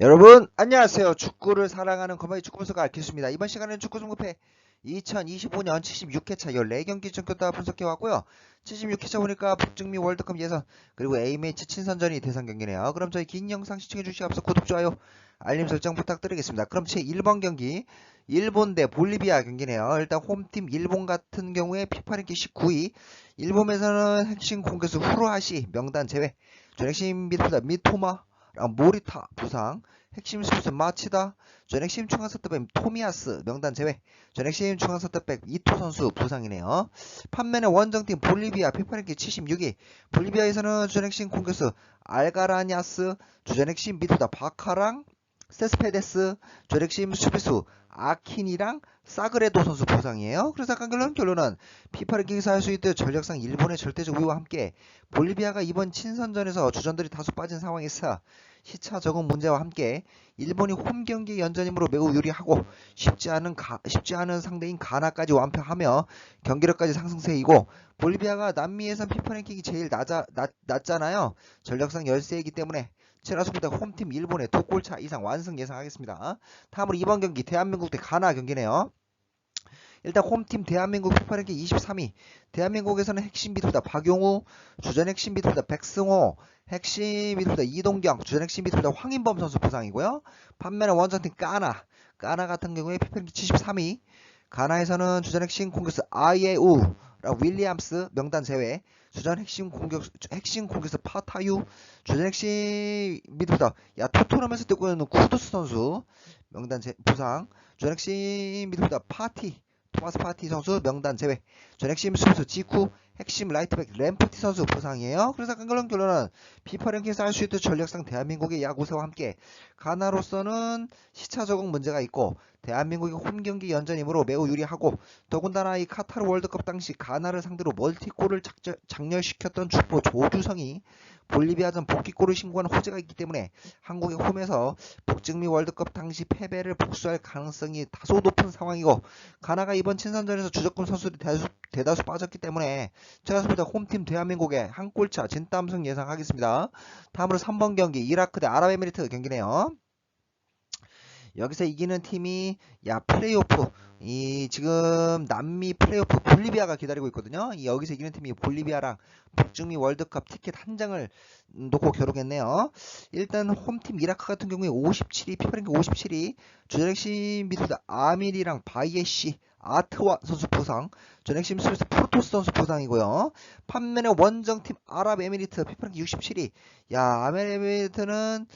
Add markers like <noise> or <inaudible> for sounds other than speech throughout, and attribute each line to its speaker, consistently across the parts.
Speaker 1: 여러분 안녕하세요. 축구를 사랑하는 거마이 축구 분석가 알키스입니다. 이번 시간에는 축구 종급회 2025년 76회차 14경기 전교다 분석해 왔고요. 76회차 보니까 북중미 월드컵 예선 그리고 A매치 친선전이 대상 경기네요. 그럼 저희 긴 영상 시청해 주시기 앞서 구독, 좋아요, 알림 설정 부탁드리겠습니다. 그럼 제 1번 경기 일본 대 볼리비아 경기네요. 일단 홈팀 일본 같은 경우에 피파랭킹 19위 일본에서는 핵심 공격수 후루하시 명단 제외 전핵심 미드필더 미토마 아, 모리타 부상, 핵심 수비수 마치다, 전핵심 중앙 서트백 토미아스 명단 제외, 전핵심 중앙 서트백 이토 선수 부상이네요. 판매는 원정팀 볼리비아 피파랭킹 76위, 볼리비아에서는 전핵심 공격수 알가라냐스, 주전핵심 미드다 바카랑 세스페데스, 전핵심 수비수 아킨이랑 사그레도 선수 부상이에요. 그래서 아까 결론 결론은 피파 랭킹에서 할수 있듯 전력상 일본의 절대적 우위와 함께 볼리비아가 이번 친선전에서 주전들이 다소 빠진 상황에서 시차 적응 문제와 함께 일본이 홈 경기 연전이므로 매우 유리하고 쉽지 않은 가, 쉽지 않은 상대인 가나까지 완패하며 경기력까지 상승세이고 볼리비아가 남미 예선 피파 랭킹이 제일 낮아, 낮, 낮잖아요. 전력상 열세이기 때문에 체라수부대 홈팀 일본의 두 골차 이상 완승 예상하겠습니다. 다음으로 이번 경기 대한민국 대 가나 경기네요. 일단 홈팀 대한민국 피파랭킹 23위 대한민국에서는 핵심 미드필더 박용우 주전 핵심 미드필더 백승호 핵심 미드필더 이동경 주전 핵심 미드필더 황인범 선수 부상이고요 반면에 원정팀 까나 까나 같은 경우에 피파랭킹 73위 가나에서는 주전 핵심 공격수 아예우 윌리엄스 명단 제외 주전 핵심 공격 핵심 공격수 파타유 주전 핵심 미드필더 야 토트넘에서 뛰고 있는 쿠두스 선수 명단 제, 부상 주전 핵심 미드필더 파티 토마스 파티 선수 명단 제외. 전 핵심 수비수 지쿠, 핵심 라이트백 램프티 선수 부상이에요. 그래서 간결론 결론은 피파 랭킹에서 할 수 있듯 전력상 대한민국의 야구세와 함께 가나로서는 시차 적응 문제가 있고 대한민국의 홈 경기 연전이므로 매우 유리하고 더군다나 이 카타르 월드컵 당시 가나를 상대로 멀티골을 작절, 장렬시켰던 축포 조주성이 볼리비아전 복귀골을 신고한 호재가 있기 때문에 한국의 홈에서 북중미 월드컵 당시 패배를 복수할 가능성이 다소 높은 상황이고 가나가 이번 친선전에서 주적금 선수들이 대다수, 대다수 빠졌기 때문에 제가 보다 홈팀 대한민국의 한 골차 진땀승 예상하겠습니다. 다음으로 3번 경기 이라크 대 아랍에미리트 경기네요. 여기서 이기는 팀이 야 플레이오프 이 지금 남미 플레이오프 볼리비아가 기다리고 있거든요. 이 여기서 이기는 팀이 볼리비아랑 북중미 월드컵 티켓 한 장을 놓고 겨루겠네요. 일단 홈팀 이라크 같은 경우에 57위 피파랭크 57위 주전핵심 미드필더 아밀이랑 바이에시 아트와 선수 부상 전핵심 수비수 프로토스 선수 부상이고요. 판면에 원정팀 아랍에미리트 피파랭크 67위 야 아랍에미리트는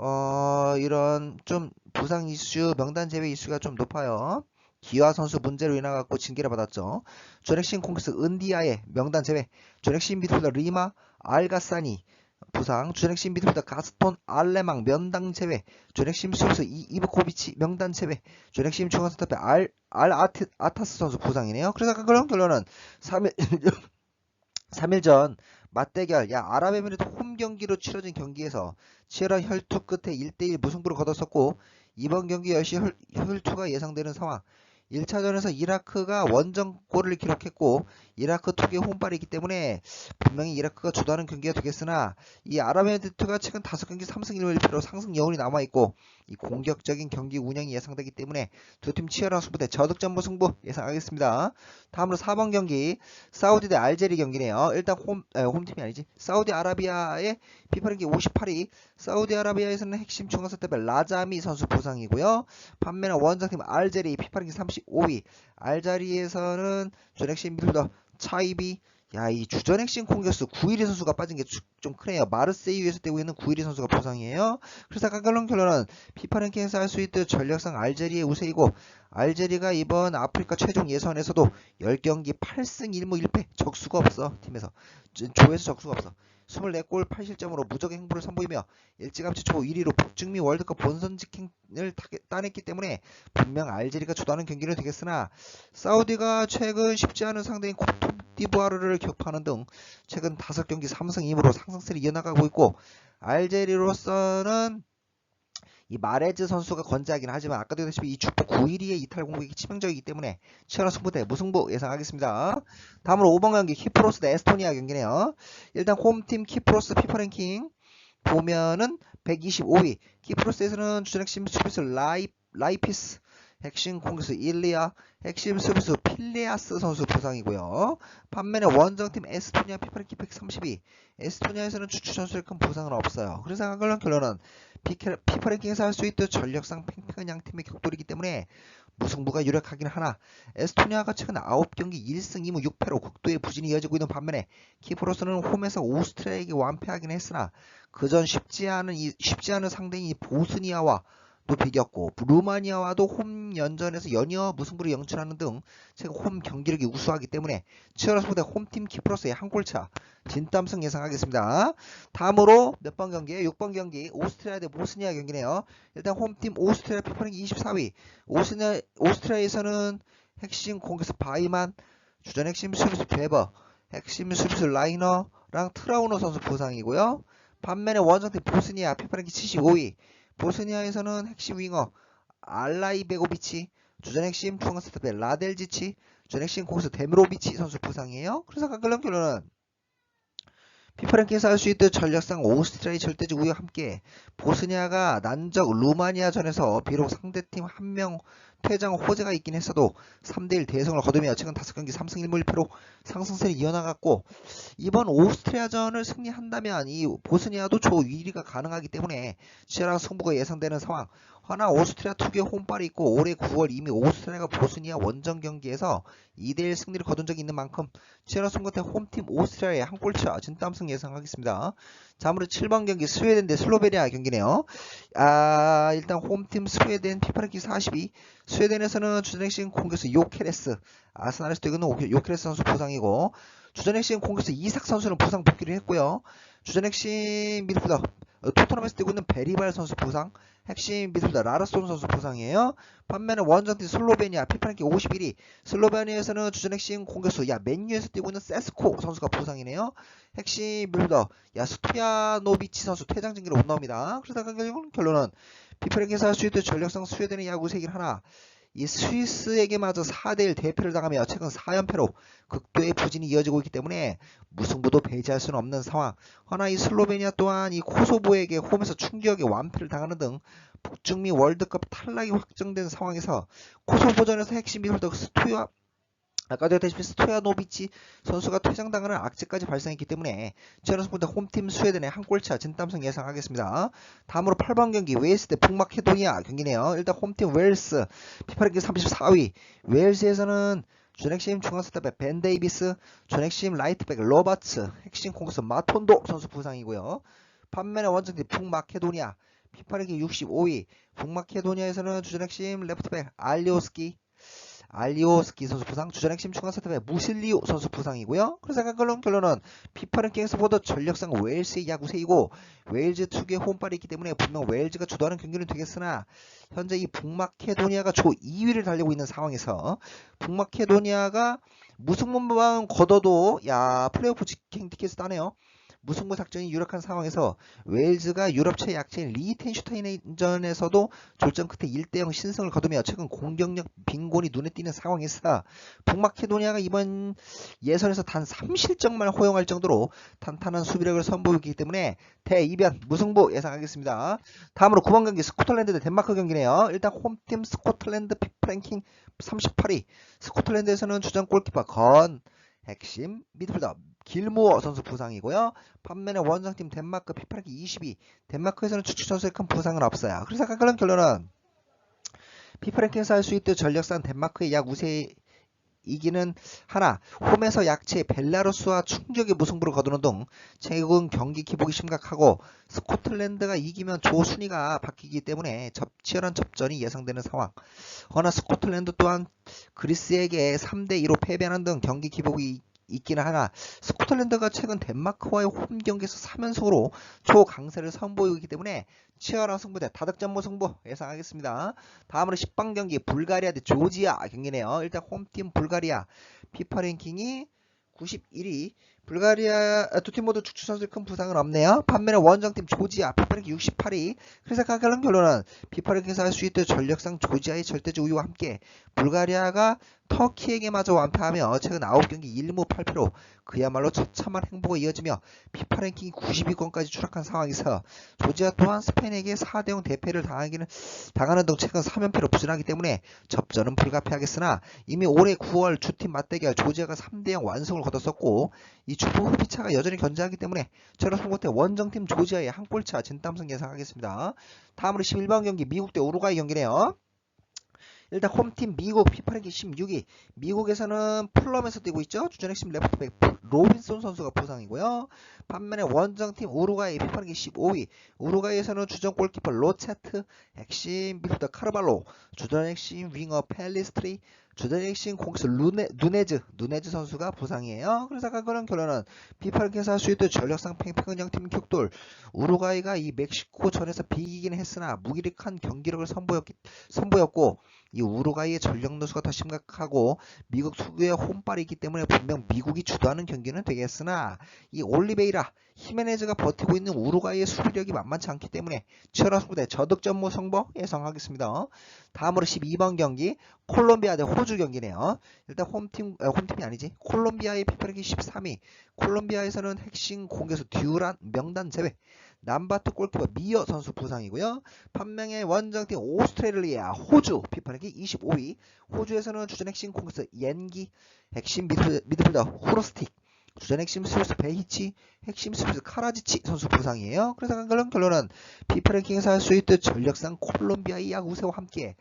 Speaker 1: 어 이런 좀 부상 이슈 명단 제외 이슈가 좀 높아요. 기아 선수 문제로 인해 갖고 징계를 받았죠. 조넥신 콩스 은디아의 명단 제외. 조넥신 미드필더 리마 알가사니 부상. 조넥신 미드필더 가스톤 알레망 명단 제외. 조넥심 수비수 이, 이브코비치 명단 제외. 조넥심 중앙 센터백 알, 알 아트, 아타스 선수 부상이네요. 그래서 그런 결론은 3일 3일 <laughs> 전 맞대결 야 아랍에미리트 홈 경기로 치러진 경기에서 치열한 혈투 끝에 1대1 무승부를 거뒀었고 이번 경기 역시 혈, 혈투가 예상되는 상황 1차전에서 이라크가 원정골을 기록했고 이라크 투기의 홈발이기 때문에 분명히 이라크가 주도하는 경기가 되겠으나 이 아랍에미리트가 최근 5경기 3승 1무일패로 상승 여운이 남아있고 이 공격적인 경기 운영이 예상되기 때문에 두 팀 치열한 승부 대 저득점 무승부 예상하겠습니다. 다음으로 4번 경기 사우디 대 알제리 경기네요. 일단 홈, 에, 홈팀이 아니지 사우디아라비아의 피파랭킹 58위 사우디아라비아에서는 핵심 중앙 선택배 라자미 선수 부상이고요. 반면에 원정팀 알제리 피파랭킹 35위 알자리에서는 전 핵심 미드필더 차이비 야 이 주전 핵심 공격수 9일위 선수가 빠진 게 좀 크네요. 마르세유에서 뛰고 있는 구일이 선수가 부상이에요. 그래서 가결론 결론은 피파 랭킹에서 할 수 있듯 전력상 알제리의 우세이고 알제리가 이번 아프리카 최종 예선에서도 10경기 8승 1무 1패 적수가 없어 팀에서 조에서 적수가 없어 24골 8실점으로 무적 행보를 선보이며 일찌감치 초 1위로 북중미 월드컵 본선 직행을 따냈기 때문에 분명 알제리가 주도하는 경기는 되겠으나 사우디가 최근 쉽지 않은 상대인 코트디부아르를 격파하는 등 최근 5경기 3승 2무로 상승세를 이어나가고 있고 알제리로서는 이 마레즈 선수가 건재하긴 하지만 아까도 얘기했다시피 이 축구 9일이의 이탈 공격이 치명적이기 때문에 치열한 승부 대 무승부 예상하겠습니다. 다음으로 5번 경기 키프로스 대 에스토니아 경기네요. 일단 홈팀 키프로스 피파 랭킹 보면은 125위 키프로스에서는 주전 핵심 수비수 라이, 라이피스 핵심 공격수 일리아, 핵심 수비수 필레아스 선수 부상이고요. 반면에 원정팀 에스토니아 피파랭킹 132. 에스토니아에서는 추추 선수의 큰 부상은 없어요. 그래서 한걸론 결론은 피파랭킹에서 할 수 있듯 전력상 팽팽한 양팀의 격돌이기 때문에 무승부가 유력하긴 하나 에스토니아가 최근 9경기 1승 2무 6패로 극도의 부진이 이어지고 있는 반면에 키프로스는 홈에서 오스트리아에게 완패하긴 했으나 그전 쉽지 않은 쉽지 않은 상대인 보스니아와 또 비겼고 루마니아와도 홈 연전에서 연이어 무승부를 영출하는 등 최근 홈 경기력이 우수하기 때문에 소대 홈팀 키프로스의 한 골차 진땀승 예상하겠습니다. 다음으로 몇 번 경기? 6번 경기 오스트리아 대 보스니아 경기네요. 일단 홈팀 오스트리아 피파링 24위 오스트리아, 오스트리아에서는 핵심 공격수 바이만 주전 핵심 수비수 베버 핵심 수비수 라이너랑 트라우너 선수 부상이고요. 반면에 원정팀 보스니아 피파링 75위 보스니아에서는 핵심 윙어 알라이베고비치, 주전 핵심 스타트 라델지치, 주전 핵심 공수 데므로비치 선수 부상이에요. 그래서 가글런 결론은 피파랭킹에서 할 수 있듯 전력상 오스트리아의 절대적 우위와 함께 보스니아가 난적 루마니아전에서 비록 상대팀 한 명 퇴장 호재가 있긴 했어도 3대1 대성을 거두며 최근 5경기 3승 1무 1패로 상승세를 이어나갔고 이번 오스트리아전을 승리한다면 이 보스니아도 조 1위가 가능하기 때문에 치열한 승부가 예상되는 상황 허나 오스트리아 특유의 홈발이 있고 올해 9월 이미 오스트리아가 보스니아 원정 경기에서 2대1 승리를 거둔 적이 있는 만큼 치열한 승부대 홈팀 오스트리아의 한 골차 진땀승 예상하겠습니다. 다음으로 7번 경기 스웨덴 대 슬로베니아 경기네요. 아 일단 홈팀 스웨덴 피파랭킹 42 스웨덴에서는 주전 핵심 공격수 요케레스 아스날에서 뛰는 요케레스 선수 부상이고 주전 핵심 공격수 이삭 선수는 부상 복귀를 했고요. 주전 핵심 미드필더 어, 토트넘에서 뛰고 있는 베리발 선수 부상 핵심 미드필더 라르손 선수 부상이에요. 반면에 원정팀 슬로베니아 피파랭킹 51위 슬로베니아에서는 주전 핵심 공격수 야 맨유에서 뛰고 있는 세스코 선수가 부상이네요. 핵심 미드필더 야 스토야노비치 선수 퇴장 징계로 못 나옵니다. 그러다 결론은 피파랭킹에서 할 수 있듯 전력상 스웨덴의 야구 세기를 하나 이 스위스에게마저 4대1 대패를 당하며 최근 4연패로 극도의 부진이 이어지고 있기 때문에 무승부도 배제할 수는 없는 상황. 허나 이 슬로베니아 또한 이 코소보에게 홈에서 충격의 완패를 당하는 등 북중미 월드컵 탈락이 확정된 상황에서 코소보전에서 핵심 미홀더 스토야 아까도 했다시피 스토야노비치 선수가 퇴장당하는 악재까지 발생했기 때문에 승부대 홈팀 스웨덴의 한 골차 진땀승 예상하겠습니다. 다음으로 8번 경기 웨일스 대 북마케도니아 경기네요. 일단 홈팀 웨일스 피파랭킹 34위 웨일스에서는 준핵심 중앙스탑의 벤 데이비스, 준핵심 라이트백 로버츠, 핵심 공격수 마톤도 선수 부상이고요. 반면에 원정팀 북마케도니아 피파랭킹 65위 북마케도니아에서는 주전 핵심 레프트백 알리오스키 알리오스키 선수 부상, 주전 핵심 추가 세트의 무실리오 선수 부상이고요. 그래서 약간 결론은 피파랭킹에서 보다 전력상 웨일스의 야구세이고 웨일즈 특유의 홈발이 있기 때문에 분명 웨일즈가 주도하는 경기는 되겠으나 현재 이 북마케도니아가 조 2위를 달리고 있는 상황에서 북마케도니아가 무승부만 걷어도 야 플레이오프 직행 티켓을 따네요. 무승부 작전이 유력한 상황에서 웨일즈가 유럽 최약체인 리텐슈타인전에서도 졸전 끝에 1대0 신승을 거두며 최근 공격력 빈곤이 눈에 띄는 상황에서 북마케도니아가 이번 예선에서 단 3실점만 허용할 정도로 탄탄한 수비력을 선보이기 때문에 대이변 무승부 예상하겠습니다. 다음으로 9번 경기 스코틀랜드 대 덴마크 경기네요. 일단 홈팀 스코틀랜드 피프랭킹 38위 스코틀랜드에서는 주전 골키퍼 건 핵심 미드필더 길무어 선수 부상이고요. 반면에 원정팀 덴마크 피파랭킹 22 덴마크에서는 추측 선수의 큰 부상은 없어요. 그래서 각각은 결론은 피파랭킹에서 할 수 있듯 전력상 덴마크의 약 우세인 이기는 하나 홈에서 약체 벨라루스와 충격의 무승부를 거두는 등 최근 경기 기복이 심각하고 스코틀랜드가 이기면 조순위가 바뀌기 때문에 접, 치열한 접전이 예상되는 상황. 허나 스코틀랜드 또한 그리스에게 3대2로 패배하는 등 경기 기복이 있기는 하나 스코틀랜드가 최근 덴마크와의 홈 경기에서 3연속으로 초강세를 선보이고 있기 때문에 치열한 승부대 다득점 승부 예상하겠습니다. 다음으로 10방 경기 불가리아 대 조지아 경기네요. 일단 홈팀 불가리아 피파 랭킹이 91위 불가리아 두 팀 모두 축구 선수들 큰 부상은 없네요. 반면에 원정팀 조지아 피파랭킹 68위. 그래서 가결한 결론은 피파랭킹에서 할 수 있던 전력상 조지아의 절대적 우위와 함께 불가리아가 터키에게마저 완패하며 최근 9경기 1무 8패로 그야말로 처참한 행보가 이어지며 피파 랭킹이 90위권까지 추락한 상황에서 조지아 또한 스페인에게 4대0 대패를 당하기는 당하는 등 최근 3연패로 부진하기 때문에 접전은 불가피하겠으나 이미 올해 9월 주팀 맞대결 조지아가 3대0 완승을 거뒀었고 이 주부 후비차가 여전히 견제하기 때문에 저런 승부때 원정팀 조지아의 한 골차 진땀승 예상하겠습니다. 다음으로 11번 경기 미국 대 우루과이 경기네요. 일단 홈팀 미국 피파랭킹 16위 미국에서는 플럼에서 뛰고 있죠 주전 핵심 레프트백 로빈손 선수가 부상이고요 반면에 원정팀 우루과이 피파랭킹 15위 우루과이에서는 주전 골키퍼 로체트 핵심 미드필더 카르발로 주전 핵심 윙어 펠리스트리 주전 핵심 공수 루네, 누네즈 누네즈 선수가 부상이에요 그래서 그런 결론은 피파랭킹에서 할수 있던 전력상 팽팽한 팀 격돌 우루과이가 이 멕시코 전에서 비기긴 했으나 무기력한 경기력을 선보였기, 선보였고 이 우루과이의 전력 누수가 더 심각하고 미국 특유의 홈발이 있기 때문에 분명 미국이 주도하는 경기는 되겠으나 이 올리베이라 히메네즈가 버티고 있는 우루과이의 수비력이 만만치 않기 때문에 치열한 승부대 저득점 승부 예상하겠습니다. 다음으로 12번 경기 콜롬비아 대 호주 경기네요. 일단 홈팀 아, 홈팀이 아니지 콜롬비아의 피파랭킹 13위 콜롬비아에서는 핵심 공격수 듀란 명단 제외 남바트 골키퍼 미어 선수 부상이고요. 판명의 원정팀 오스트레일리아 호주 피파랭킹 25위 호주에서는 주전 핵심 공격수 옌기 핵심 미드, 미드필더 후로스틱 주전 핵심 수비수 베이치, 핵심 수비수 카라지치 선수 부상이에요. 그래서 그런 결론은 피파 랭킹에서 할 수 있듯 전력상 콜롬비아의 야구세와 함께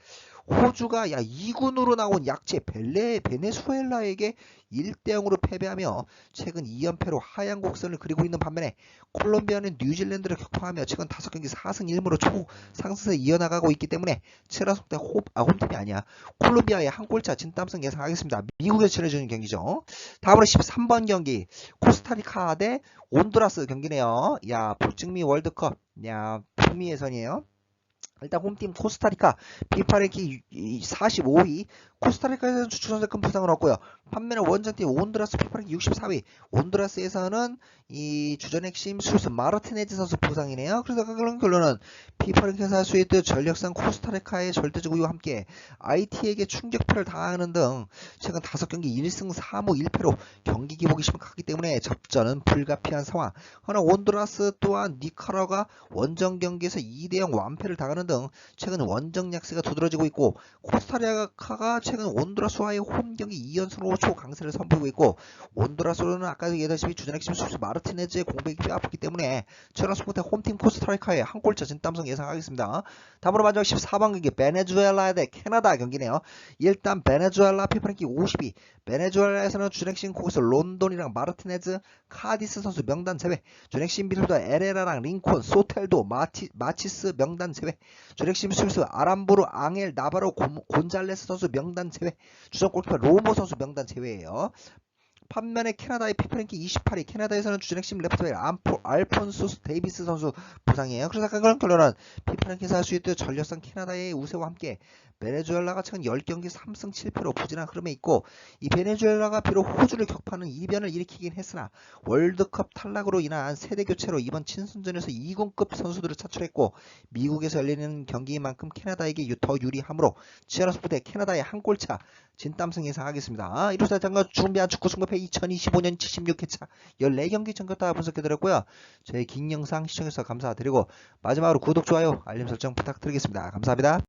Speaker 1: 호주가 야 2군으로 나온 약체 벨레 베네수엘라에게 1대 0으로 패배하며 최근 2연패로 하얀 곡선을 그리고 있는 반면에 콜롬비아는 뉴질랜드를 격파하며 최근 5경기 4승 1무로 초 상승세 이어나가고 있기 때문에 체라속 대 홈, 아, 홈팀이 아니야. 콜롬비아의 한 골차 진땀승 예상하겠습니다. 미국에서 치러지는 경기죠. 다음으로 13번 경기 코스타리카 대 온두라스 경기네요. 야 북중미 월드컵 야 북미 예선이에요. 일단 홈팀 코스타리카 비파랭킹 45위 코스타리카에서는 주축 선수 큰 부상을 얻고요. 반면에 원정팀 온드라스 피파랭킹 64위 온드라스에서는 이 주전 핵심 수수 마르티네즈 선수 부상이네요. 그래서 그런 결론은 피파랭킹에서 할수 있듯 전력상 코스타리카의 절대적 우위와 함께 IT에게 충격패를 당하는 등 최근 5경기 1승 4무 1패로 경기 기복이 심각하기 때문에 접전은 불가피한 상황. 허나 온드라스 또한 니카라가 원정 경기에서 2대0 완패를 당하는 등 최근 원정 약세가 두드러지고 있고 코스타리카가 최근 온두라스와의 홈 경기 2연승으로 초강세를 선보이고 있고 온두라스로는 아까 얘기했다시피 주전 핵심 수비수 마르티네즈의 공백이 뼈아프기 때문에 최근 스포트 홈팀 코스타리카의 한 골차 진땀승 예상하겠습니다. 다음으로 마지막 14번 경기 베네수엘라 대 캐나다 경기네요. 일단 베네수엘라 피파랭킹 50위 베네수엘라에서는 주전 핵심 코스 론돈이랑 마르티네즈 카디스 선수 명단 제외 주넥심 미들더 에레라랑 링콘 소텔도 마티, 마치스 명단 제외 주넥심 수비수 아람보르 앙엘 나바로 곤, 곤잘레스 선수 명단 제외 주전 골키퍼 로모 선수 명단 제외예요 반면에 캐나다의 피프랭킹 28위 캐나다에서는 주전 핵심 레프트백 알폰소스 데이비스 선수 부상이에요. 그래서 그런 결론은 피프랭킹에서 할수 있듯 전력상 캐나다의 우세와 함께 베네수엘라가 최근 10경기 3승 7패로 부진한 흐름에 있고 이 베네수엘라가 비록 호주를 격파하는 이변을 일으키긴 했으나 월드컵 탈락으로 인한 세대 교체로 이번 친선전에서 2군급 선수들을 차출했고 미국에서 열리는 경기인 만큼 캐나다에게 더 유리하므로 치열한 스포츠의 캐나다의 한 골차 진땀승 예상하겠습니다. 이로써 장가 준비한 축구 승부패 2025년 76회차 14경기 전격다 분석해드렸고요. 저희 긴 영상 시청해주셔서 감사드리고 마지막으로 구독, 좋아요, 알림 설정 부탁드리겠습니다. 감사합니다.